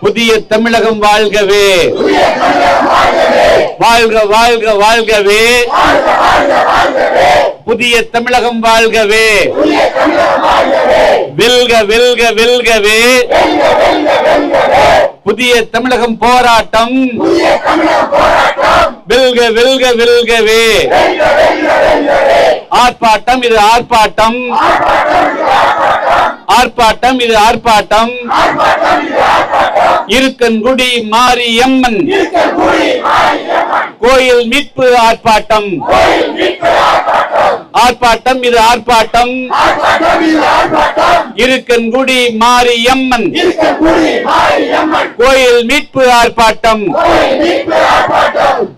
புதிய தமிழகம் வாழ்கவே. வாழ்க வாழ்க வாழ்கவே. புதிய தமிழகம் வாழ்கவே. வெல்க வெல்க வெல்கவே. புதிய தமிழகம் போராட்டம். வெல்க வெல்க வெல்கவே. ஆர்ப்பாட்டம் இது ஆர்ப்பாட்டம். ஆர்ப்பாட்டம் இது ஆர்ப்பாட்டம். இருக்கன்குடி மாரியம்மன். கோயில் மீட்பு ஆர்ப்பாட்டம். ஆர்ப்பாட்டம் இது ஆர்ப்பாட்டம். இருக்கன்குடி மாரியம்மன். கோயில் மீட்பு ஆர்ப்பாட்டம்.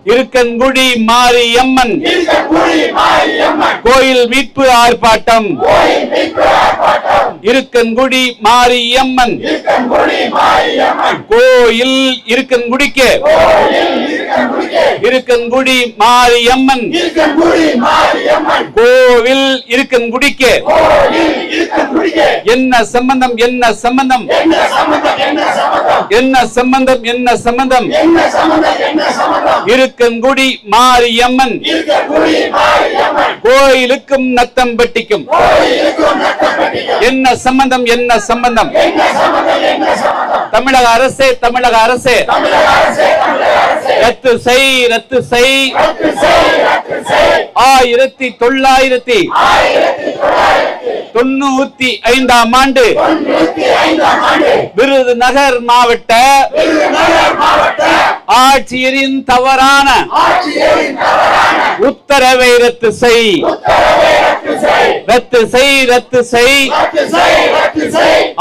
இருக்கன்குடி மாரியம்மன். கோயில் மீட்பு ஆர்ப்பாட்டம். இருக்கன்குடி மாரியம்மன். கோயில் இருக்கன்குடிக்கு இருக்கன்குடி மாரியம்மன். கோவில் இருக்கன்குடிக்கு என்ன சம்பந்தம் என்ன சம்பந்தம்? என்ன சம்பந்தம் என்ன சம்பந்தம்? இருக்கன்குடி மாரியம்மன். கோயிலுக்கும் நத்தம்பட்டிக்கும் என்ன சம்பந்தம் என்ன சம்பந்தம்? தமிழக அரசே தமிழக அரசே. ரத்து செய் ரத்து செய். ஆயிரத்தி தொள்ளாயிரத்தி தொண்ணூத்தி ஐந்தாம் ஆண்டு விருதுநகர் மாவட்ட ஆட்சியரின் தவறான உத்தரவை ரத்து செய். ரத்து செய் ரத்து செய்.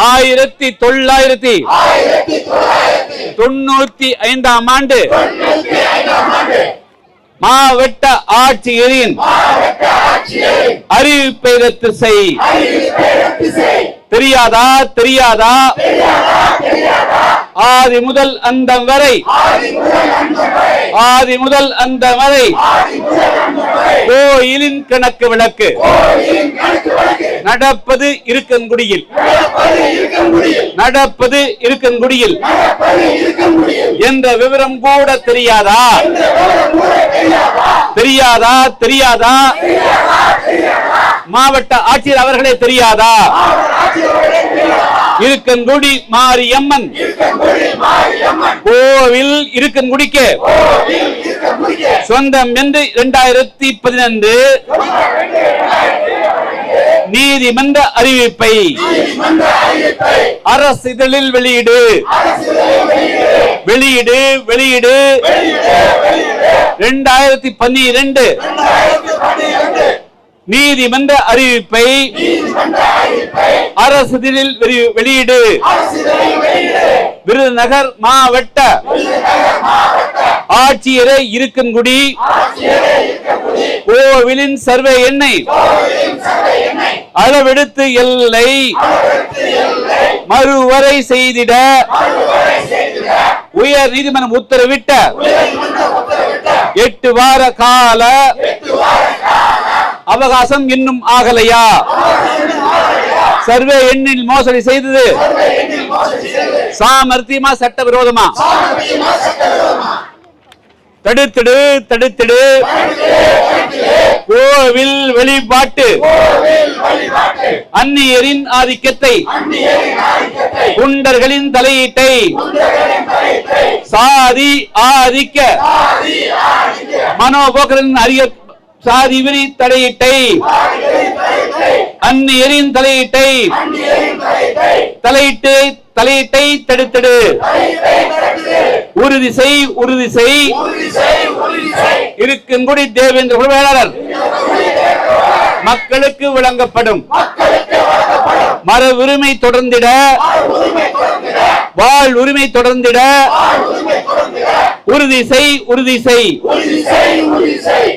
ஆயிரத்தி தொள்ளாயிரத்தி தொண்ணூத்தி ஐந்தாம் ஆண்டு மாவட்ட ஆட்சியரின் அறிவிப்பை ரத்து செய். தெரியாதா தெரியாதா? ஆதி முதல் அந்த வரை. ஆதி முதல் அந்த வரை. கோயிலின் கணக்கு விளக்கு. நடப்பது இருக்கன்குடியில் நடப்பது இருக்கன்குடியில் என்ற விவரம் கூட தெரியாதா? தெரியாதா? தெரியாதா? மாவட்ட ஆட்சியர் அவர்களே தெரியாதா? இருக்கன்குடி மாரியம்மன். கோவில் இருக்கன்குடிக்கு சொந்தம் என்று இரண்டாயிரத்தி பதினொன்று நீதிமன்ற அறிவிப்பை. அரசு இதழில் வெளியிடு. வெளியிடு. வெளியிடு இரண்டாயிரத்தி பன்னிரண்டு. நீதிமன்ற அறிவிப்பை அரசு இதழில் வெளி- வெளியிடு. விருதுநகர் மாவட்ட ஆட்சியரை இருக்கன்குடி. கோவிலின் சர்வே எண்ணை அளவெடுத்து எல்லை மறுவரை செய்திட உயர் நீதிமன்றம் உத்தரவிட்ட எட்டு வார கால அவகாசம் இன்னும் ஆகலையா? சர்வே எண்ணில் மோசடி செய்தது. சாமர்த்தியமா சட்டவிரோதமா? தடுத்திடு தடுத்திடு. கோவில் வழிபாட்டு. அந்நியரின் ஆதிக்கத்தை. குண்டர்களின் தலையீட்டை. சாதி ஆதிக்க. மனோபோக்கரின் அறிய சாதி விரி தலையீட்டை. அந்நியரின் தலையீட்டை. தலையிட்டு தலையீட்டை தடுத்திடு. உறுதி செய் உறுதி செய். இருக்குங்குடி தேவேந்திர குல மக்களுக்கு வழங்கப்படும். மர உரிமை தொடர்ந்திட. வாழ் உரிமை தொடர்ந்திட. உறுதி செய் உறுதி செய்.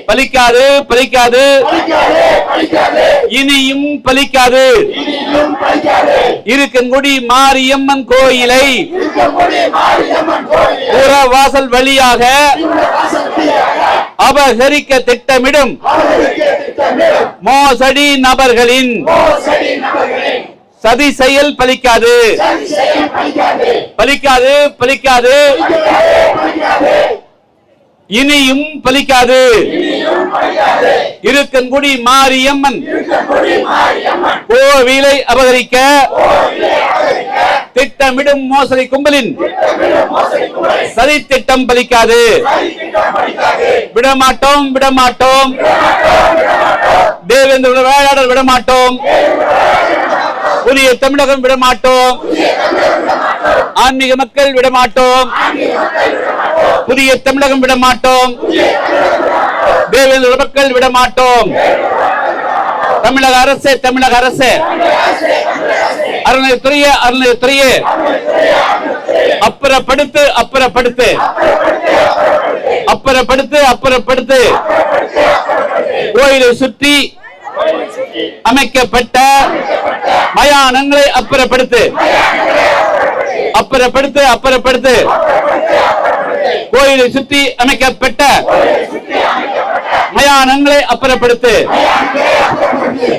பலிக்காது பலிக்காது. இனியும் பலிக்காது. இருக்கங்குடி மாரியம்மன் கோயிலை. புறவாசல் வழியாக அபகரிக்க திட்டமிடும். மோசடி நபர்களின் சதி செயல் பலிக்காது. பலிக்காது. பலிக்காது இனியும் பலிக்காது. இருக்கன்குடி மாரியம்மன். கோவிலை அபகரிக்க. திட்டமிடும் மோசடி கும்பலின். சதி திட்டம் பலிக்காது. விடமாட்டோம் விடமாட்டோம். தேவேந்திர வேளாளர் விடமாட்டோம். புதிய தமிழகம் விடமாட்டோம். ஆன்மீக மக்கள் விடமாட்டோம். புதிய தமிழகம் விடமாட்டோம். தேவேந்திர மக்கள் விடமாட்டோம். தமிழக அரசு தமிழக அரசு. அறநிலையத்துறையே அறநிலையத்துறையே. அப்புறப்படுத்து அப்புறப்படுத்து. அப்புறப்படுத்து அப்புறப்படுத்து. கோயிலை சுற்றி அமைக்கப்பட்ட மயானங்களை அப்புறப்படுத்து. அப்புறப்படுத்து அப்புறப்படுத்து. கோயிலை சுற்றி அமைக்கப்பட்ட மயானங்களை அப்புறப்படுத்து.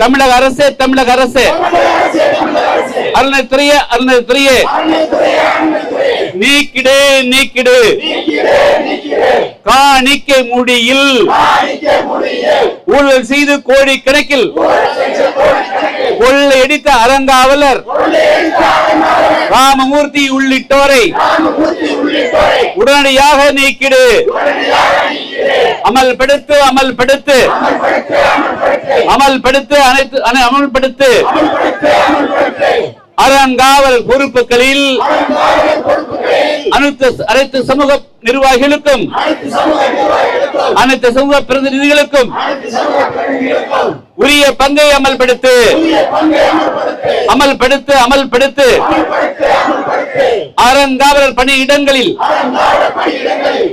தமிழக அரசு தமிழக அரசு. அருணத்துறைய அருணத்துறைய நீக்கிடு நீக்கிடு. காணிக்கை முடியில். ஊழல் செய்து கோடி கணக்கில் கொள்ளையடித்த அறங்காவலர். ராமமூர்த்தி உள்ளிட்டோரை. உடனடியாக நீக்கிடு. அமல்படுத்து அமல்படுத்து. அமல்படுத்து அனைத்து அனை- அமல்படுத்து. அறங்காவல் பொறுப்புகளில் அனைத்து அனைத்து சமூக நிர்வாகிகளுக்கும் அனைத்து சமூக பிரதிநிதிகளுக்கும் உரிய பங்கை அமல்படுத்து அமல்படுத்து அமல்படுத்து அறங்காவலர் பணியிடங்களில்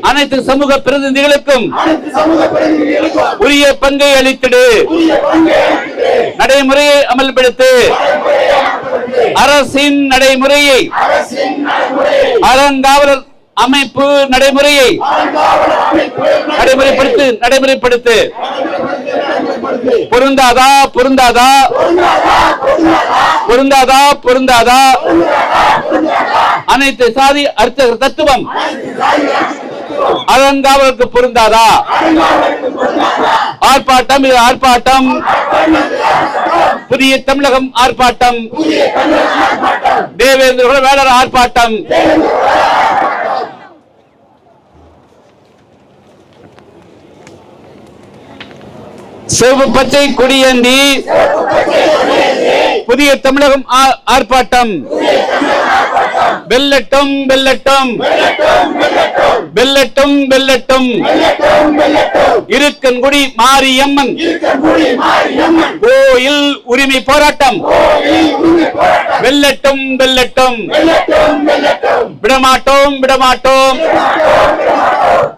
அனைத்து சமூக பிரதிநிதிகளுக்கும் உரிய பங்கை அளித்திடு. நடைமுறையை அமல்படுத்து அரசின் நடைமுறையை அறங்காவலர் அமைப்பு நடைமுறையை நடைமுறைப்படுத்து நடைமுறைப்படுத்து. பொருந்தாதா பொருந்தாதா. பொருந்தாதா பொருந்தாதா. அனைத்து சாதி அர்த்தக தத்துவம். அறங்காவலுக்கு பொருந்தாதா. ஆர்ப்பாட்டம் இது ஆர்ப்பாட்டம். புதிய தமிழகம் ஆர்ப்பாட்டம். தேவேந்திர வேடர் ஆர்ப்பாட்டம். சிவப்பு பச்சை கொடியேந்தி புதிய தமிழகம் ஆ- ஆர்ப்பாட்டம். வெல்லட்டும் வெல்லட்டும். வெல்லட்டும் வெல்லட்டும். இருக்கன்குடி மாரியம்மன். கோயில் உரிமை போராட்டம். வெல்லட்டும் வெல்லட்டும். விடமாட்டோம் விடமாட்டோம்.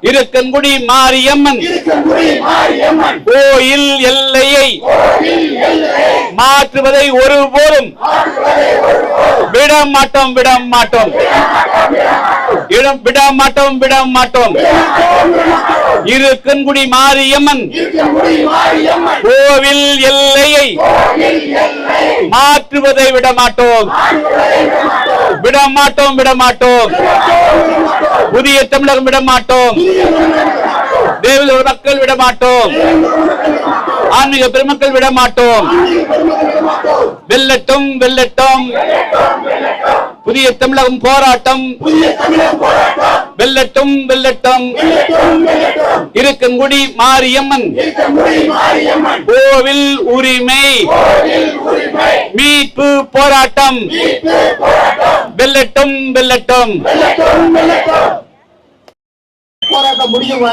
இருக்கன்குடி மாரியம்மன். கோயில் எல்லையை மாற்றுவதை ஒருபோதும் விட மாட்டோம் விட மாட்டோம் இடம் விட மாட்டோம் விட மாட்டோம் இரு கண்குடி மாரியம்மன். கோவில் எல்லையை மாற்றுவதை விட மாட்டோம் விட மாட்டோம். விட மாட்டோம் புதிய தமிழகம் விட மாட்டோம் தேவதோட மக்கள் விட மாட்டோம் ஆன்மீக பெருமக்கள் விட மாட்டோம் வெல்லட்டும் வெல்லட்டும். புதிய தமிழகம் போராட்டம். வெல்லட்டும் வெல்லட்டும். இருக்கங்குடி மாரியம்மன். கோவில் உரிமை. மீட்பு போராட்டம். வெல்லட்டும் வெல்லட்டும். போராட்டம் முடியும்